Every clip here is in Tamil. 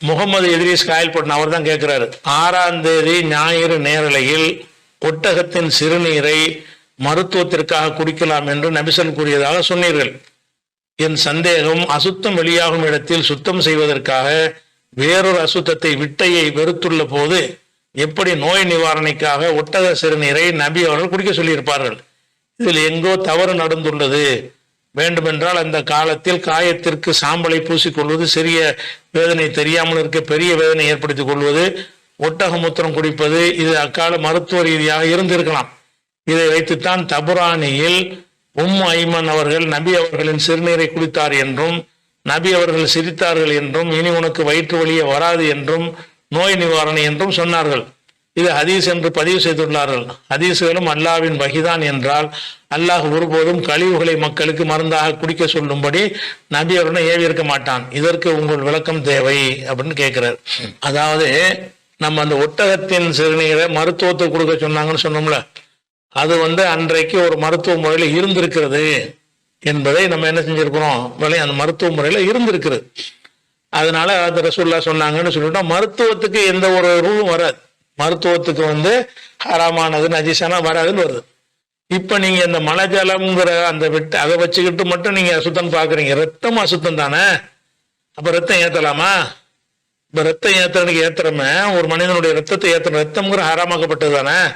முகமது எதிரீஸ் காயல்பட்டன் அவர் தான் கேட்கிறாரு ஆறாம் தேதி ஞாயிறு நேரலையில் ஒட்டகத்தின் சிறுநீரை மருத்துவத்திற்காக குடிக்கலாம் என்று நபிசல் கூறியதாக சொன்னீர்கள். என் சந்தேகம் அசுத்தம் வெளியாகும் இடத்தில் சுத்தம் செய்வதற்காக வேறொரு அசுத்தத்தை விட்டையை வெறுத்துள்ள போது எப்படி நோய் நிவாரணைக்காக ஒட்டக சிறுநீரை நபி அவர்கள் குடிக்க சொல்லியிருப்பார்கள்? இதில் எங்கோ தவறு நடந்துள்ளது. வேண்டுமென்றால் அந்த காலத்தில் காயத்திற்கு சாம்பலை பூசிக்கொள்வது சிறிய வேதனை தெரியாமல் இருக்க பெரிய வேதனை ஏற்படுத்திக் கொள்வது ஒட்டக மூத்திரம் குடிப்பது இது அக்கால மருத்துவ ரீதியாக இருந்திருக்கலாம். இதை வைத்துத்தான் தபுரானியில் உம் ஐமன் அவர்கள் நபி அவர்களின் சிறுநீரை குடித்தார் என்றும் நபி அவர்கள் சிரித்தார்கள் என்றும் இனி உனக்கு வயிற்று வழியே வராது என்றும் நோய் நிவாரணை என்றும் சொன்னார்கள். இது ஹதீஸ் என்று பதிவு செய்துள்ளார்கள். ஹதீஸ்களும் அல்லாவின் வகிதான் என்றால் அல்லாஹ் ஒருபோதும் கழிவுகளை மக்களுக்கு மருந்தாக குடிக்க சொல்லும்படி நபி அவருடன் ஏவி இருக்க மாட்டான். இதற்கு உங்கள் விளக்கம் தேவை அப்படின்னு கேட்கிறார். அதாவது நம்ம அந்த ஒட்டகத்தின் சிறுநீரை மருத்துவத்தை கொடுக்க சொன்னாங்கன்னு சொன்னோம்ல அது வந்து அன்றைக்கு ஒரு மருத்துவ முறையில் இருந்திருக்கிறது என்பதை நம்ம என்ன செஞ்சிருக்கிறோம்? விலை அந்த மருத்துவ முறையில் இருந்திருக்கிறது. அதனால அது ரசூல்லா சொன்னாங்கன்னு சொல்லிட்டோம். மருத்துவத்துக்கு எந்த ஒரு ரூலும் வராது. மருத்துவத்துக்கு வந்து ஹராமானது நஜிசானா வராதுன்னு வருது. இப்ப நீங்க இந்த மலஜலம்ங்கிற அந்த விட்டு அதை வச்சுக்கிட்டு மட்டும் நீங்க அசுத்தம் பாக்குறீங்க ரத்தம் அசுத்தம் தானே? அப்ப ரத்தம் ஏத்தலாமா? இப்ப ரத்தம் ஏத்துறதுக்கு ஏத்துறமே ஒரு மனிதனுடைய ரத்தத்தை ஏத்துற ரத்தம்ங்கிற ஹராமாக்கப்பட்டது தானே?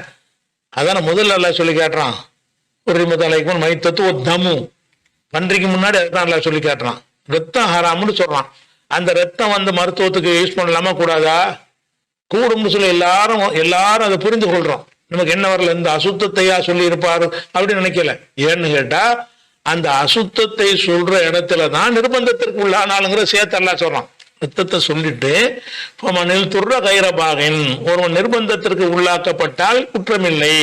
அதான முதல்ல எல்லாம் சொல்லி காட்டுறான். ஒரு தலைக்கும் மைத்தத்து ஒரு தமு. பன்றிக்கு முன்னாடி அதுதான் எல்லாம் சொல்லி காட்டுறான். ரத்தம் ஹராம்னு சொல்றான். அந்த ரத்தம் வந்து மருத்துவத்துக்கு யூஸ் பண்ணலாமா கூடாதா? கூடும்னு சொல்லி எல்லாரும் எல்லாரும் அதை புரிந்து கொள்றோம். நமக்கு என்ன வரல? இந்த அசுத்தத்தையா சொல்லி இருப்பாரு அப்படின்னு நினைக்கல. ஏன்னு கேட்டா அந்த அசுத்தத்தை சொல்ற இடத்துல தான் நிர்பந்தத்திற்கு உள்ளானாலுங்கிற சேர்த்தெல்லாம் சொல்றான். ரத்தத்தை சொல்லிட்டு மனில் துர்ற கைரபாகன் ஒருவன் நிர்பந்தத்திற்கு உள்ளாக்கப்பட்டால் குற்றமில்லை.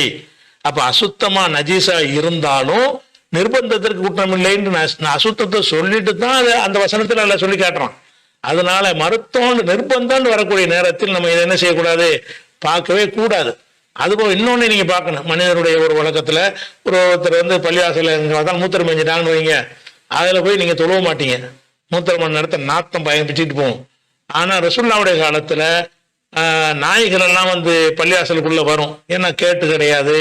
அப்ப அசுத்தமா நஜீசா இருந்தாலும் நிர்பந்தத்திற்கு குற்றமில்லைன்னு அசுத்தத்தை சொல்லிட்டு தான் அதை அந்த வசனத்துல எல்லாம் சொல்லி காட்டுறான். அதனால மருத்துவம் நிர்பந்தம் வரக்கூடிய நேரத்தில் நம்ம இதை என்ன செய்யக்கூடாது? பார்க்கவே கூடாது. அதுபோல் இன்னொன்று நீங்கள் பார்க்கணும். மனிதனுடைய ஒரு வழக்கத்தில் ஒரு ஒருத்தர் வந்து பள்ளிவாசல தான் மூத்திரம் பெஞ்சிட்டாங்கன்னு வைங்க. அதில் போய் நீங்கள் தொழுவ மாட்டீங்க. மூத்திரம் மணி நேரத்தை நாத்தம் பயம் பிச்சுட்டு போகும். ஆனால் ரசுல்லாவுடைய காலத்தில் நாய்கள் எல்லாம் வந்து பள்ளிவாசலுக்குள்ளே வரும். ஏன்னா கேட்டு கிடையாது.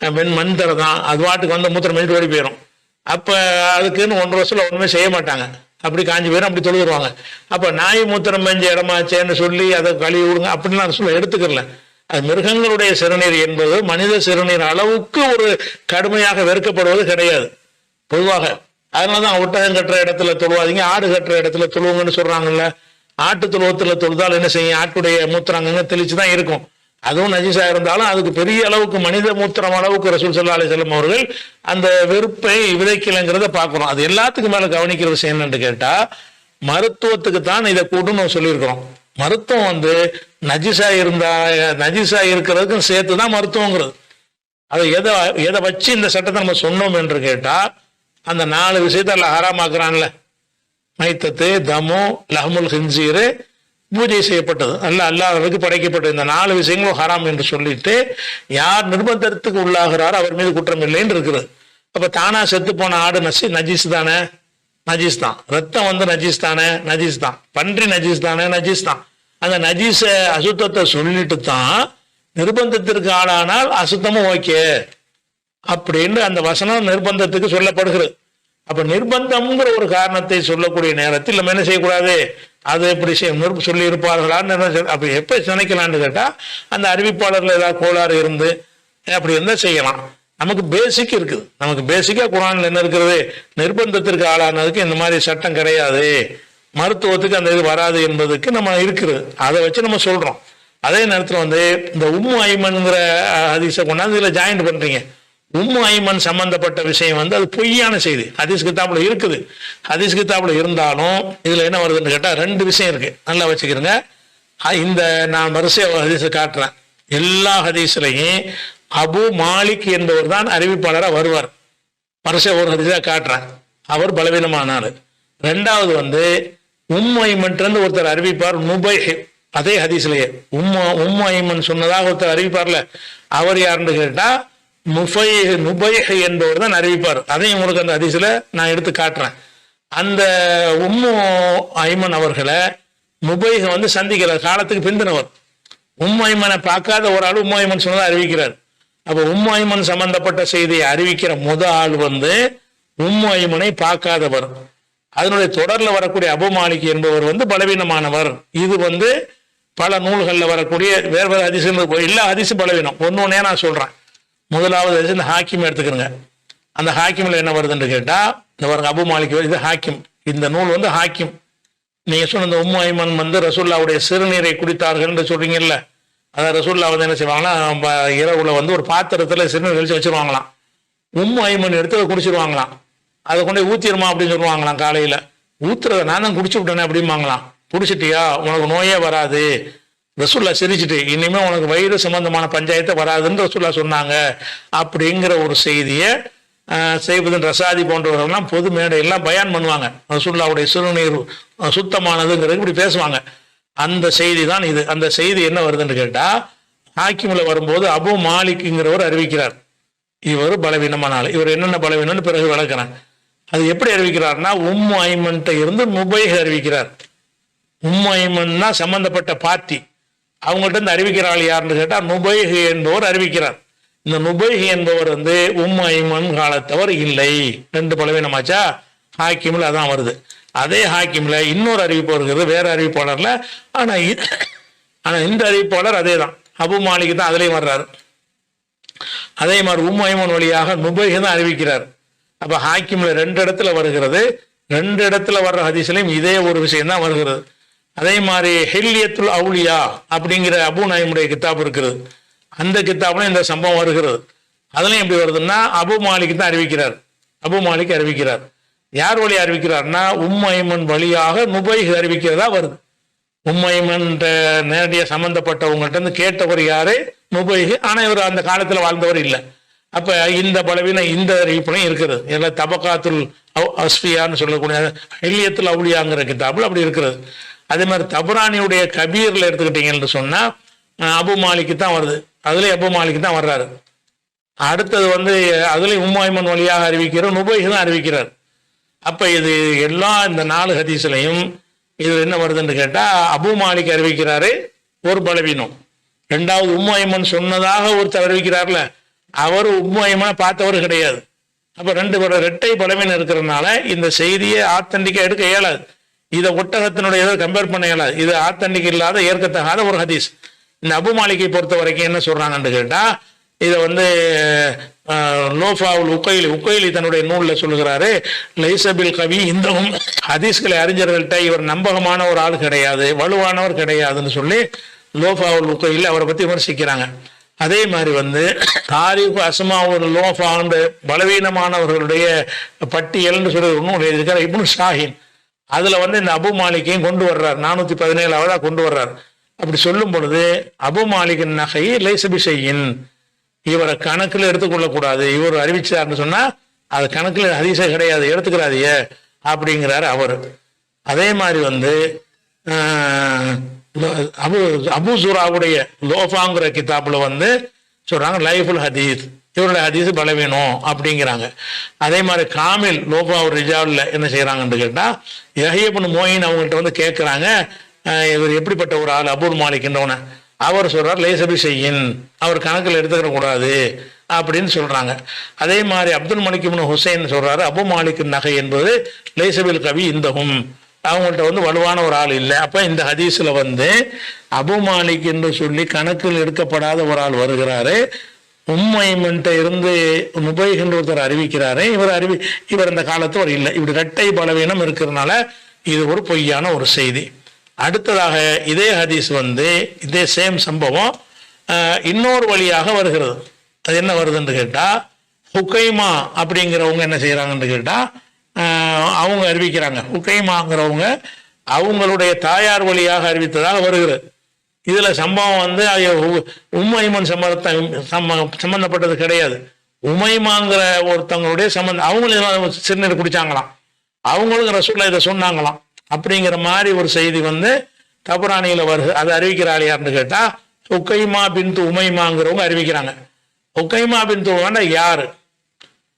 அஹ், வெண் தான் அது வாட்டுக்கு வந்து மூத்திரம் பண்ணிட்டு ஓடி போயிடும் அப்போ அதுக்குன்னு ஒன்றரை வருஷத்தில் ஒன்றுமே செய்ய மாட்டாங்க. அப்படி காஞ்சி போயிடும் அப்படி தொழுதுருவாங்க அப்போ நாய் மூத்திரம் பஞ்சு இடமாச்சேன்னு சொல்லி அதை கழுவி விடுங்க அப்படின்னு நான் சொல்ல எடுத்துக்கல அது மிருகங்களுடைய சிறுநீர் என்பது மனித சிறுநீர் அளவுக்கு ஒரு கடுமையாக வெறுக்கப்படுவது கிடையாது. பொதுவாக. அதனாலதான் ஒட்டகம் கட்டுற இடத்துல தொழுவாதீங்க ஆடு கட்டுற இடத்துல தொழுவுங்கன்னு சொல்றாங்கல்ல. ஆட்டு தொழுவத்துல தொழுதால் என்ன செய்யும்? ஆட்டுடைய மூத்திராங்கங்க தெளிச்சு தான் இருக்கும். அதுவும் நஜீஸா இருந்தாலும் அதுக்கு பெரிய அளவுக்கு மனித மூத்திரம் அளவுக்கு ரசூல் சல்லா அலி செல்லம் அவர்கள் அந்த வெறுப்பை விதைக்கலைங்கிறத பார்க்குறோம். அது எல்லாத்துக்கும் மேலே கவனிக்கிற விஷயம் என்னன்னு கேட்டா மருத்துவத்துக்கு தான் இதை கூட்டுன்னு சொல்லியிருக்கிறோம். மருத்துவம் வந்து நஜிசா இருந்தா நஜிசா இருக்கிறதுக்கும் சேர்த்து தான் மருத்துவங்கிறது. அதை எதை எதை வச்சு இந்த சட்டத்தை நம்ம சொன்னோம் என்று கேட்டா அந்த நாலு விஷயத்த அல்ல ஹராமாக்குறான்ல மைத்தத்து தமு லஹமுல் ஹின்சீரு பூஜை செய்யப்பட்டது. அல்ல அல்லாதவருக்கு படைக்கப்பட்டது இந்த நாலு விஷயங்களும் ஹராம் என்று சொல்லிட்டு யார் நிர்பந்தத்துக்கு உள்ளாகிறாரோ அவர் மீது குற்றம் இல்லைன்னு இருக்கிறது. அப்ப தானா செத்து போன ஆடு நசி நஜீஸ் தானே? நஜீஸ் தான். ரத்தம் வந்து நஜீஸ் தானே? நஜீஸ் தான். பன்றி நஜீஸ் தானே? நஜீஸ் தான். அந்த நஜீஸ அசுத்தத்தை சொல்லிட்டு தான் நிர்பந்தத்திற்கு ஆளானால் அசுத்தமும் ஓகே அப்படின்னு அந்த வசனம் நிர்பந்தத்துக்கு சொல்லப்படுகிறது. அப்ப நிர்பந்தம்ங்கிற ஒரு காரணத்தை சொல்லக்கூடிய நேரத்தில் நம்ம என்ன செய்யக்கூடாது? அது எப்படி செய்ய நிர்ப- சொல்லி இருப்பார்களான்னு என்ன செய்ய- எப்ப நினைக்கலாம்னு கேட்டா அந்த அறிவிப்பாளர்ல ஏதாவது கோளாறு இருந்து அப்படி இருந்தால் செய்யலாம். நமக்கு பேசிக் இருக்குது நமக்கு பேசிக்கா குரான்ல என்ன இருக்கிறது? நிர்பந்தத்திற்கு ஆளானதுக்கு இந்த மாதிரி சட்டம் கிடையாது. மருத்துவத்துக்கு அந்த இது வராது என்பதுக்கு நம்ம இருக்குது அதை வச்சு நம்ம சொல்றோம். அதே நேரத்தில் வந்து இந்த உம்மு ஐமன்ங்கிற ஹதீஸை கொண்டாந்து இதில் ஜாயின் பண்றீங்க. உம்மு ஐமன் சம்பந்தப்பட்ட விஷயம் வந்து அது பொய்யான செய்தி. ஹதீஸ் கிதாபுல இருக்குது. ஹதீஸ் கிதாபுல இருந்தாலும் இதுல என்ன வருதுன்னு கேட்டா ரெண்டு விஷயம் இருக்கு. நல்லா வச்சுக்கிறேங்க. இந்த நான் வரிசை ஹதீஸ் காட்டுறேன். எல்லா ஹதீஸ்லையும் அபு மாலிக் என்பவர் தான் அறிவிப்பாளராக வருவார். வரிசை ஒரு ஹதீஸாக காட்டுறேன். அவர் பலவீனமானார். ரெண்டாவது வந்து உம் ஒருத்தர் அறிவிப்பார் நுபை அதே ஹதீஸ்லயே. உம்ம உம் சொன்னதாக ஒருத்தர் அறிவிப்பார்ல. அவர் யாருன்னு கேட்டா நுபை நுபைஹ் என்பவர் தான் அறிவிப்பார். அதையும் உங்களுக்கு அந்த ஹதீஸ்ல நான் எடுத்து காட்டுறேன். அந்த உம்மு ஐமன் அவர்களை முபைஹ வந்து சந்திக்கிறார் காலத்துக்கு பிந்தினவர். உம்மைமனை பார்க்காத ஒரு ஆள் உம்மைமன் சொன்னதை அறிவிக்கிறார். அப்போ உம்மு ஐமன் சம்பந்தப்பட்ட செய்தியை அறிவிக்கிற முத ஆள் வந்து உம்மு ஐமனை பார்க்காதவர். அதனுடைய தொடர்ல வரக்கூடிய அபு என்பவர் வந்து பலவீனமானவர். இது வந்து பல நூல்களில் வரக்கூடிய வேறு வேறு அதிசயம் எல்லா அதிசயம் பலவீனம். ஒன்று ஒன்றே நான் சொல்றேன். முதலாவது அரிசி இந்த ஹாக்கிம் எடுத்துக்கிறங்க. அந்த ஹாக்கியமில் என்ன வருதுன்னு கேட்டால் இந்த பாருங்க அபு மாலிக் இது ஹாக்கிம். இந்த நூல் வந்து ஹாக்கிம். நீங்கள் சொன்ன இந்த உம்மு ஐமன் வந்து ரசூல்லாவுடைய சிறுநீரை குடித்தார்கள்னு சொல்கிறீங்கல்ல அதான் ரசூல்லா வந்து என்ன செய்வாங்கன்னா இரவுல வந்து ஒரு பாத்திரத்தில் சிறுநீர் கழிச்சு வச்சுருவாங்களாம். உம்மு ஐமன் எடுத்து அதை குடிச்சிருவாங்களாம். அதை கொண்டு போய் அப்படின்னு சொல்லுவாங்களாம் காலையில். ஊத்துறத நான் தான் குடிச்சு விட்டேனே அப்படிம்பாங்களாம். குடிச்சிட்டியா? உனக்கு நோயே வராது. ரசுல்லா சிரிச்சுட்டு இனிமே உனக்கு வயிறு சம்பந்தமான பஞ்சாயத்தை வராதுன்னு ரசுல்லா சொன்னாங்க. அப்படிங்கிற ஒரு செய்தியை செய்வதன் ரசாதி போன்றவர்கள்லாம் பொது மேடையெல்லாம் பயான் பண்ணுவாங்க. ரசுல்லாவுடைய சிறுநீர் சுத்தமானதுங்கிறது இப்படி பேசுவாங்க. அந்த செய்தி தான் இது. அந்த செய்தி என்ன வருதுன்னு கேட்டால் ஹாக்கிமில் வரும்போது அபு மாலிக்குங்கிறவர் அறிவிக்கிறார். இவர் பலவீனமான ஆள் இவர் என்னென்ன பலவீனம்னு பிறகு விளக்குறேன். அது எப்படி அறிவிக்கிறார்னா உம்மு ஐமன்ட்ட இருந்து முபைக அறிவிக்கிறார். உம்மு ஐமன்னா சம்பந்தப்பட்ட பார்ட்டி. அவங்கள்ட்ட இருந்து அறிவிக்கிறாள் யாருன்னு கேட்டால் நுபைஹி என்பவர் அறிவிக்கிறார். இந்த நுபைஹு என்பவர் வந்து உம் ஐமன் காலத்தவர் இல்லை. ரெண்டு பலவீனமாச்சா? ஹாக்கிமில் அதான் வருது. அதே ஹாக்கிமில் இன்னொரு அறிவிப்பு வருகிறது வேற அறிவிப்பாளர்ல. ஆனா இ- ஆனா இந்த அறிவிப்பாளர் அதே தான் அபு மாலிக் தான் அதுலேயும் வர்றாரு. அதே மாதிரி உம் ஐமன் வழியாக நுபைஹு தான் அறிவிக்கிறார். அப்ப ஹாக்கிமில் ரெண்டு இடத்துல வருகிறது. ரெண்டு இடத்துல வர்ற ஹதீஸ்லயும் இதே ஒரு விஷயம் தான் வருகிறது. அதே மாதிரி ஹெல்லியத்துல் அவுலியா அப்படிங்கிற அபு நாயிமுடைய கித்தாப் இருக்கிறது. அந்த கித்தாப்ல இந்த சம்பவம் வருகிறது. அதுலயும் எப்படி வருதுன்னா அபு மாலிக் தான் அறிவிக்கிறார். அபு மாலிக் அறிவிக்கிறார். யார் வழி அறிவிக்கிறார்னா உம்மைமன் வழியாக நுபைஹ் அறிவிக்கிறதா வருது. உம்மைமன் நேரடியாக சம்மந்தப்பட்டவங்கள்ட்ட இருந்து கேட்டவர் யாரு? நுபைகு ஆனால் இவர் அந்த காலத்தில் வாழ்ந்தவர் இல்லை. அப்போ இந்த பலவீனம் இந்த அறிவிப்புலையும் இருக்குது. எல்லாம் தபக்காத்துல் அவ்- அஸ்ஃபியான்னு சொல்லக்கூடிய ஹெல்லியத்துல் அவுலியாங்கிற கிதாபுல அப்படி இருக்கிறது. அதே மாதிரி தபுரானியுடைய கபீரில் எடுத்துக்கிட்டீங்கன்னு சொன்னால் அபு மாலிக்கு தான் வருது. அதுலேயும் அபு மாலிக்கு தான் வர்றாரு. அடுத்தது வந்து அதுலேயும் உம்மாய்மன் வழியாக அறிவிக்கிறோம் நுபைஹு தான் அறிவிக்கிறார். அப்போ இது எல்லா இந்த நாலு ஹதீஸ்லையும் இது என்ன வருதுன்னு கேட்டால் அபு மாலிக் அறிவிக்கிறாரு ஒரு பலவீனம். ரெண்டாவது உம்மு சொன்னதாக ஒருத்தர் அறிவிக்கிறார்ல அவர் உம்மு பார்த்தவர் கிடையாது. அப்போ ரெண்டு பேர் ரெட்டை பலவீனம் இருக்கிறதுனால இந்த செய்தியை ஆத்தண்டிக்கா எடுக்க இயலாது. இதை ஒட்டகத்தினுடைய இதை கம்பேர் பண்ண இயலாது இது ஆத்தண்டிக் இல்லாத ஏற்கத்தகாத ஒரு ஹதீஸ். இந்த அபு மாளிகை பொறுத்த வரைக்கும் என்ன சொல்றாங்கன்னு கேட்டா இதை வந்து லோஃபாவுல் உக்கைலி உக்கைலி தன்னுடைய நூலில் சொல்லுகிறாரு லைசபில் கவி இந்தவும் ஹதீஸ்களை அறிஞர்கள்ட்ட இவர் நம்பகமான ஒரு ஆள் கிடையாது வலுவானவர் கிடையாதுன்னு சொல்லி லோஃபாவுல் உக்கையில் அவரை பற்றி விமர்சிக்கிறாங்க. அதே மாதிரி வந்து தாரிஃப் அஸ்மா ஒரு லோஃபாண்டு பலவீனமானவர்களுடைய பட்டியல்னு சொல்லி ஒரு நூல் இப்னு ஷாஹின். அதுல வந்து இந்த அபு மாளிகையும் கொண்டு வர்றார். நானூத்தி பதினேழாவதா கொண்டு வர்றார். அப்படி சொல்லும் பொழுது அபு மாளிகின் நகை லைசபி செய்யின் இவரை கணக்கில் எடுத்துக்கொள்ளக்கூடாது இவர் அறிவிச்சார்னு சொன்னா அது கணக்கில் ஹதீஸே கிடையாது. எடுத்துக்கிறாதிய அப்படிங்கிறாரு அவர். அதே மாதிரி வந்து அபு அபு சுராவுடைய லோஃபாங்கிற கித்தாப்புல வந்து சொல்றாங்க லைஃபுல் ஹதீஸ். இவருடைய ஹதீஸ் பலவீனம் அப்படிங்கிறாங்க. அதே மாதிரி காமில் லோபா ஒரு ரிஜாவில் என்ன செய்கிறாங்கன்னு கேட்டால் யஹியப்பன் மோயின் அவங்கள்ட்ட வந்து கேட்குறாங்க இவர் எப்படிப்பட்ட ஒரு ஆள்? அபூர் மாலிக்கின்றவனை அவர் சொல்கிறார் லேசபி செய்யின் அவர் கணக்கில் எடுத்துக்கிற கூடாது. அப்படின்னு சொல்கிறாங்க அதே மாதிரி அப்துல் மலிக் இப்னு ஹுசைன் சொல்கிறாரு அபு மாலிக் நகை என்பது லேசபில் கவி இந்தகும். அவங்கள்ட்ட வந்து வலுவான ஒரு ஆள் இல்லை. அப்போ இந்த ஹதீஸில் வந்து அபு மாலிக் என்று சொல்லி கணக்கில் எடுக்கப்படாத ஒரு ஆள் வருகிறாரு. உம்மைமன்ட்ட இருந்து முபைகின்ற ஒருத்தர் அறிவிக்கிறாரு. இவர் அறிவி இவர் இந்த ஒரு இல்லை. இப்படி இரட்டை பலவீனம் இருக்கிறதுனால இது ஒரு பொய்யான ஒரு செய்தி. அடுத்ததாக இதே ஹதீஸ் வந்து இதே சேம் சம்பவம் இன்னொரு வழியாக வருகிறது. அது என்ன வருதுன்னு கேட்டால் ஹுக்கைமா அப்படிங்கிறவங்க என்ன செய்கிறாங்கன்னு கேட்டால் அவங்க அறிவிக்கிறாங்க. ஹுக்கைமாங்கிறவங்க அவங்களுடைய தாயார் வழியாக அறிவித்ததாக வருகிறது. இதுல சம்பவம் வந்து உ- உம்மைமன் சம்பந்த சம்ம- சம்பந்தப்பட்டது கிடையாது. உமைமாங்கிற ஒருத்தவங்களுடைய சம்பந்தம் அவங்களும் சிறுநீர் குடிச்சாங்களாம். அவங்களும் ரசூல்லா இதை சொன்னாங்களாம். அப்படிங்கிற மாதிரி ஒரு செய்தி வந்து தபுராணியில வருது. அதை அறிவிக்கிறாள் யாருன்னு கேட்டா உக்கைமா பின்து உமைமாங்கிறவங்க அறிவிக்கிறாங்க. உக்கைமா பின்து உமைனா யாரு?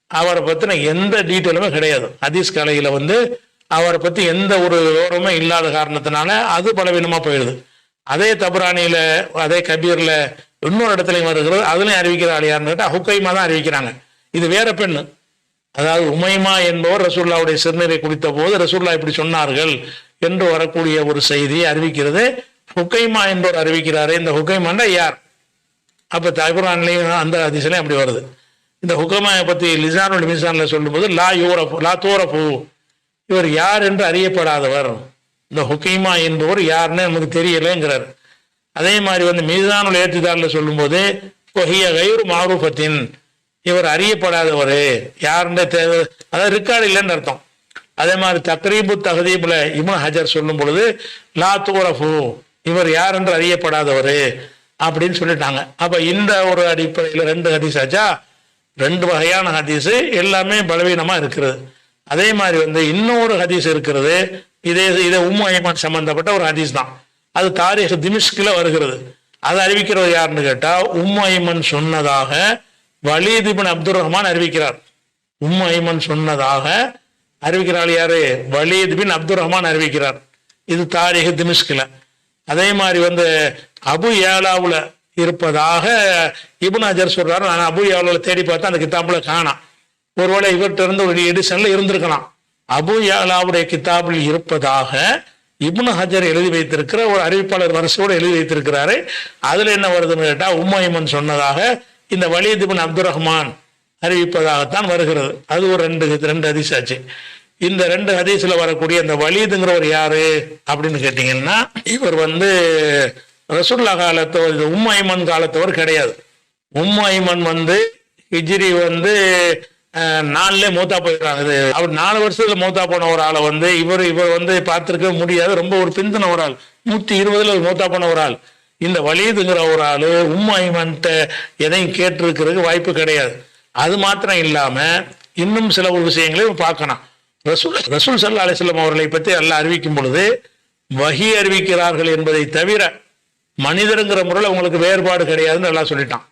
அவரை பத்தின எந்த டீட்டெயிலுமே கிடையாது. ஹதீஸ் கலையில வந்து அவரை பத்தி எந்த ஒரு விவரமும் இல்லாத காரணத்தினால அது பலவீனமா போயிடுது. அதே தபுராணியில அதே கபீர்ல இன்னொரு இடத்துலையும் வருகிறது. அதுலயும் அறிவிக்கிறாள் யாருன்னு கேட்டால் ஹுக்கைமா தான் அறிவிக்கிறாங்க. இது வேற பெண்ணு. அதாவது உமைமா என்பவர் ரசூல்லாவுடைய சிறுநீரை குடித்த போது ரசூல்லா இப்படி சொன்னார்கள் என்று வரக்கூடிய ஒரு செய்தியை அறிவிக்கிறது. ஹுக்கைமா என்பவர் அறிவிக்கிறாரு. இந்த ஹுக்கைமாண்டா யார்? அப்ப தகுரான்லையும் அந்த அதிசயம் அப்படி வருது. இந்த ஹுக்கமாயை பத்தி லிசானுல் மிசான்ல சொல்லும்போது லா யூரப்பு லா தூரப்பு இவர் யார் என்று அறியப்படாதவர். இந்த ஹுக்கைமா என்பவர் யாருன்னு நமக்கு தெரியலைங்கிறார். அதே மாதிரி வந்து மீதானுள் ஏற்றுதாரில் சொல்லும்போது கொஹிய கயிறு மாரூபத்தின் இவர் அறியப்படாதவர். யாருன்னு தேவை? அதாவது ரெக்கார்டு இல்லைன்னு அர்த்தம். அதே மாதிரி தக்ரீபு தகதீபுல இமன் ஹஜர் சொல்லும் பொழுது லா தூரஃபு இவர் யார் என்று அறியப்படாதவர் அப்படின்னு சொல்லிட்டாங்க. அப்போ இந்த ஒரு அடிப்படையில் ரெண்டு ஹதீஸ் ஆச்சா? ரெண்டு வகையான ஹதீஸ் எல்லாமே பலவீனமாக இருக்கிறது. அதே மாதிரி வந்து இன்னொரு ஹதீஸ் இருக்கிறது இதே இதே உம்மு ஐமான் சம்பந்தப்பட்ட ஒரு ஹதீஸ் தான். அது தாரீக திமிஷ்கில் வருகிறது. அதை அறிவிக்கிறது யாருன்னு கேட்டா உம்மு ஐமன் சொன்னதாக வலிதிபின் அப்துல் ரஹ்மான் அறிவிக்கிறார். உம்மு ஐமன் சொன்னதாக அறிவிக்கிறாள் யாரு? வலிதிபின் அப்துல் ரஹ்மான் அறிவிக்கிறார். இது தாரீக திமிஷ்கில். அதே மாதிரி வந்து அபு ஏலாவுல இருப்பதாக இபுன் அஜர் சொல்றாரு. நான் அபு ஏலாவுல தேடி பார்த்தா அந்த கிதாபுல காணாம். ஒருவேளை இவர்கிட்ட இருந்து ஒரு எடிஷன்ல இருந்திருக்கலாம். அபு யாலாவுடைய கிதாபில் இருப்பதாக இப்னு ஹஜர் எழுதி வைத்திருக்கிற ஒரு அறிவிப்பாளர் வரிசையோடு எழுதி வைத்திருக்கிறாரு. அதுல என்ன வருதுன்னு கேட்டா உம்மைமன் சொன்னதாக இந்த வலித் இப்னு அப்துல் ரஹ்மான் அறிவிப்பதாகத்தான் வருகிறது. அது ஒரு ரெண்டு ரெண்டு ஹதீஸ் ஆச்சு. இந்த ரெண்டு ஹதீஸ்ல வரக்கூடிய இந்த வலிதுங்கிறவர் யாரு அப்படின்னு கேட்டீங்கன்னா இவர் வந்து ரசுல்லா காலத்தவர் இது உம் காலத்தவர் கிடையாது. உம்மைமன் வந்து ஹிஜ்ரி வந்து நாலுல மூத்தா போயிடுறாங்க. இது அவர் நாலு வருஷத்துல மூத்தா போன ஒரு ஆளை வந்து இவர் இவர் வந்து பார்த்துருக்க முடியாது. ரொம்ப ஒரு பிந்தின ஒரு ஆள். நூத்தி இருபதுல மூத்தா போன ஒரு ஆள். இந்த வலிதுங்கிற ஒரு ஆளு உம் எதையும் கேட்டிருக்கிறதுக்கு வாய்ப்பு கிடையாது. அது மாத்திரம் இல்லாம இன்னும் சில ஒரு விஷயங்களையும் பார்க்கணும். ரசூல் ரசூல் சல்லா அலிஸ்லாம் அவர்களை பற்றி எல்லாம் அறிவிக்கும் பொழுது வகி அறிவிக்கிறார்கள் என்பதை தவிர மனிதருங்கிற முறையில் உங்களுக்கு வேறுபாடு கிடையாதுன்னு எல்லாம் சொல்லிட்டான்.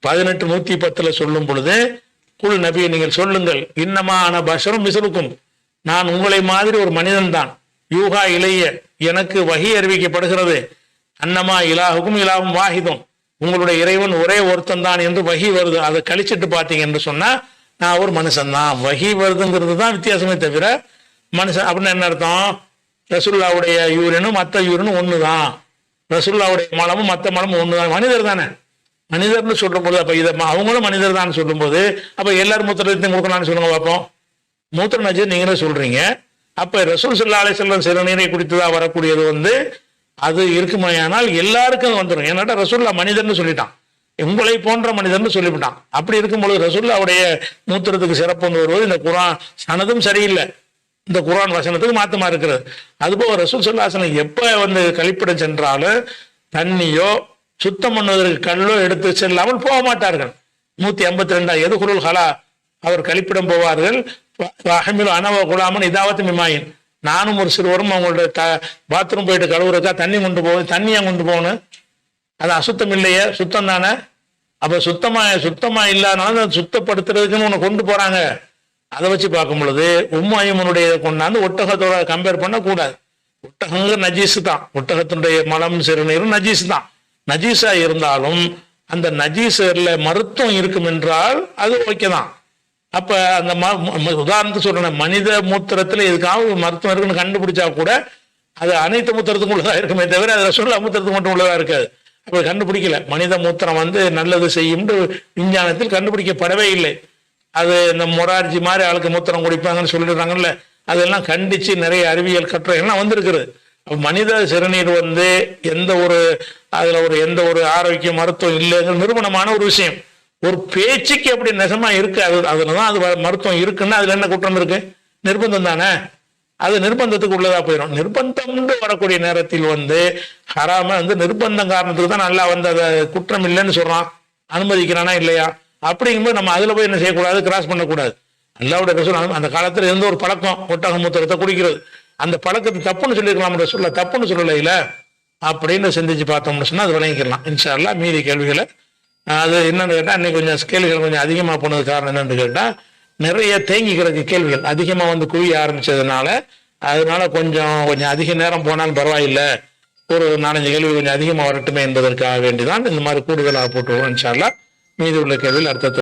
பதினெட்டு நூத்தி பத்துல சொல்லும் பொழுது குல் நபி நீங்கள் சொல்லுங்கள் இன்னமான பஷரும் மிசலுக்கும் நான் உங்களை மாதிரி ஒரு மனிதன் தான் யூகா இளைய எனக்கு வகி அறிவிக்கப்படுகிறது. அன்னமா இலாகுக்கும் இலாகும் வாஹிதும். உங்களுடைய இறைவன் ஒரே ஒருத்தன் தான் என்று வகி வருது. அதை கழிச்சிட்டு பார்த்தீங்க என்று சொன்னா நான் ஒரு மனுஷன் தான் வகி வருதுங்கிறது தான் வித்தியாசமே தவிர மனுஷன் அப்படின்னு என்ன அர்த்தம்? ரசுல்லாவுடைய யூரினும் மற்ற யூரினும் ஒன்று தான் ரசுல்லாவுடைய மலமும் மற்ற மலமும் ஒன்று தான் மனிதர் தானே. மனிதர்னு சொல்லும்போது அப்ப இதை அவங்களும் மனிதர் தான் சொல்லும்போது அப்ப எல்லாரும் மூத்திரத்தையும் கொடுக்கலாம்னு சொல்லுங்க பார்ப்போம் மூத்திர நஜர் நீங்களே சொல்றீங்க. அப்ப ரசூல் சொல்லா அலை செல்லம் சிறுநீரை குடித்ததா வரக்கூடியது வந்து அது இருக்குமையானால் எல்லாருக்கும் வந்துடும் ஏன்னாட்டா ரசூல்லா மனிதர்னு சொல்லிட்டான். உங்களை போன்ற மனிதர்னு சொல்லிவிட்டான். அப்படி இருக்கும்பொழுது ரசூல்லாவுடைய மூத்திரத்துக்கு சிறப்பு வந்து வருவது இந்த குரான் சனதும் சரியில்லை. இந்த குரான் வசனத்துக்கு மாத்தமா இருக்கிறது அதுபோக ரசூல் சொல்லாசனம் எப்ப வந்து கழிப்பிடம் சென்றாலும் தண்ணியோ சுத்தம் பண்ணுவதற்கு கல்லோ எடுத்து செல்லாமல் போக மாட்டார்கள். நூத்தி ஐம்பத்தி ரெண்டா எதுகுருள் ஹலா? அவர் கழிப்பிடம் போவார்கள். அகமில் அனவ குலாமன் இதாவது மிமாயின். நானும் ஒரு சிறுவரும் அவங்களோட த பாத்ரூம் போயிட்டு கழுவுறக்கா தண்ணி கொண்டு போகணும் தண்ணியை கொண்டு போகணும்? அது அசுத்தம் இல்லையே சுத்தம் தானே? அப்ப சுத்தமா சுத்தமா இல்லாதனால சுத்தப்படுத்துறதுக்குன்னு ஒண்ணு கொண்டு போறாங்க. அதை வச்சு பார்க்கும் பொழுது உம்மாயமனுடைய கொண்டாந்து ஒட்டகத்தோட கம்பேர் பண்ண கூடாது ஒட்டகங்க நஜீஸ் தான். ஒட்டகத்தினுடைய மலம் சிறுநீரும் நஜீஸ் தான். நஜீஸா இருந்தாலும் அந்த நஜீசர்ல மருத்துவம் இருக்கும் என்றால் அது ஓகே தான். அப்ப அந்த ம- உதாரணத்துக்கு சொல்றேன் மனித மூத்திரத்துல எதுக்காக ஒரு மருத்துவம் இருக்குன்னு கண்டுபிடிச்சா கூட அது அனைத்து மூத்திரத்துக்கும் உள்ளதா இருக்குமே தவிர அதில் சொல்ல மூத்திரத்துக்கு மட்டும் உள்ளதா இருக்காது. அப்ப கண்டுபிடிக்கல. மனித மூத்திரம் வந்து நல்லது செய்யும் விஞ்ஞானத்தில் கண்டுபிடிக்கப்படவே இல்லை. அது இந்த மொரார்ஜி மாதிரி ஆளுக்கு மூத்திரம் குடிப்பாங்கன்னு சொல்லிடுறாங்கல்ல அதெல்லாம் கண்டிச்சு நிறைய அறிவியல் கட்டுரைகள்லாம் வந்திருக்குது. மனித சிறுநீர் வந்து எந்த ஒரு அதுல ஒரு எந்த ஒரு ஆரோக்கிய மருத்துவம் இல்லைங்கிற நிறுவனமான ஒரு விஷயம். ஒரு பேச்சுக்கு அப்படி நெசமா இருக்கு? அது அதுலதான் அது வ- மருத்துவம் இருக்குன்னா அதுல என்ன குற்றம் இருக்கு? நிர்பந்தம் தானே? அது நிர்பந்தத்துக்கு உள்ளதா போயிடும் நிர்பந்தம்னு வரக்கூடிய நேரத்தில் வந்து ஹராம வந்து நிர்பந்தம் காரணத்துக்கு தான் நல்லா வந்து அதை குற்றம் இல்லைன்னு சொல்றான். அனுமதிக்கிறானா இல்லையா? அப்படிங்கும்போது நம்ம அதுல போய் என்ன செய்யக்கூடாது? கிராஸ் பண்ணக்கூடாது. அல்லாவுடைய ரசூல் அந்த காலத்துல இருந்த ஒரு பழக்கம்? ஒட்டக மூத்திரத்தை குடிக்கிறது. அந்த பழக்கத்தை தப்புன்னு சொல்லியிருக்கலாம் சொல்ல தப்புன்னு சொல்லலையில அப்படின்னு சிந்திச்சு பார்த்தோம்னு சொன்னா அது விளங்கிக்கலாம். இன்ஷா மீதி கேள்விகளை அது என்னன்னு கேட்டால் இன்னைக்கு கொஞ்சம் கேள்விகள் கொஞ்சம் அதிகமா போனது காரணம் என்னன்னு கேட்டால் நிறைய தேங்கி கிடக்கு கேள்விகள். அதிகமா வந்து குவிய ஆரம்பிச்சதுனால அதனால கொஞ்சம் கொஞ்சம் அதிக நேரம் போனாலும் பரவாயில்லை. ஒரு நாலஞ்சு கேள்வி கொஞ்சம் அதிகமாக வரட்டுமே என்பதற்காக வேண்டிதான் இந்த மாதிரி கூடுதலாக போட்டுருவோம் இன்ஷால்லா மீதி உள்ள கேள்வியில் அர்த்தத்தை